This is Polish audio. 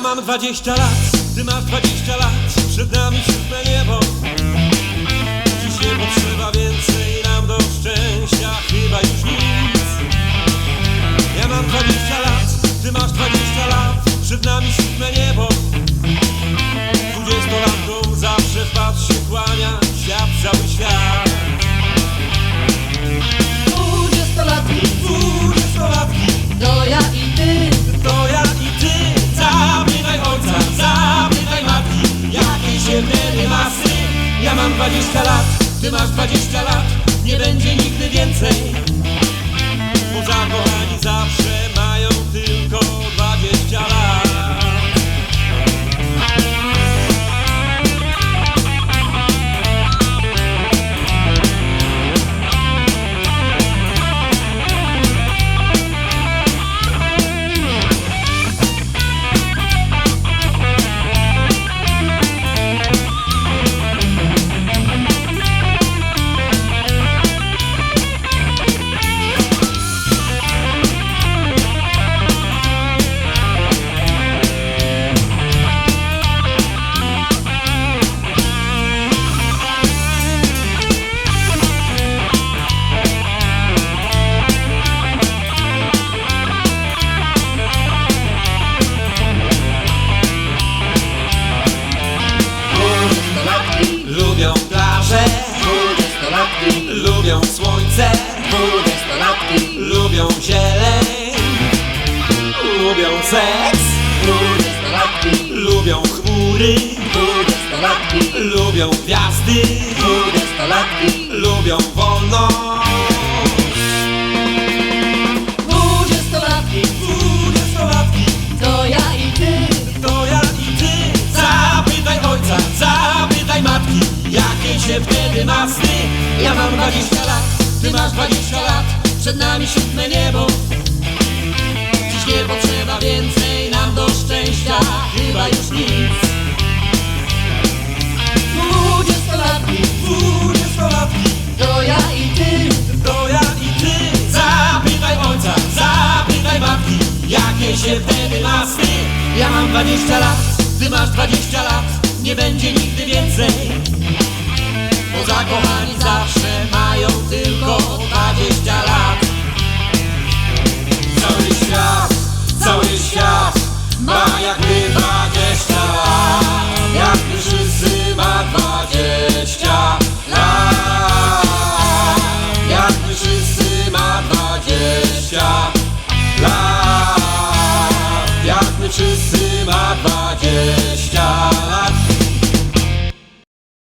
mam 20 lat, ty masz 20 lat Przed nami siódme niebo. Dziś nie potrzeba więcej nam do szczęścia Chyba już nic. Ja mam 20 lat, ty masz 20 lat Przed nami siódme niebo. Dwudziestolatkom zawsze w patrz się kłania Świat, cały świat 20 lat, ty masz 20 lat Dwudziestolatki, Lubią zieleń Lubią seks. Dwudziestolatki Lubią chmury. Dwudziestolatki, Lubią gwiazdy. Dwudziestolatki Lubią wolność. Zapytaj matki Jakie się wtedy ma sny Ja mam 20 lat, ty masz 20 lat Przed nami siódme niebo. Dziś nie potrzeba więcej nam do szczęścia. Chyba już nic. Dwudziestolatki, Dwudziestolatki. To ja i ty To ja i ty. Zapytaj ojca, zapytaj matki Jakie się wtedy ma Ja mam 20 lat, ty masz 20 lat. Nie będzie nigdy więcej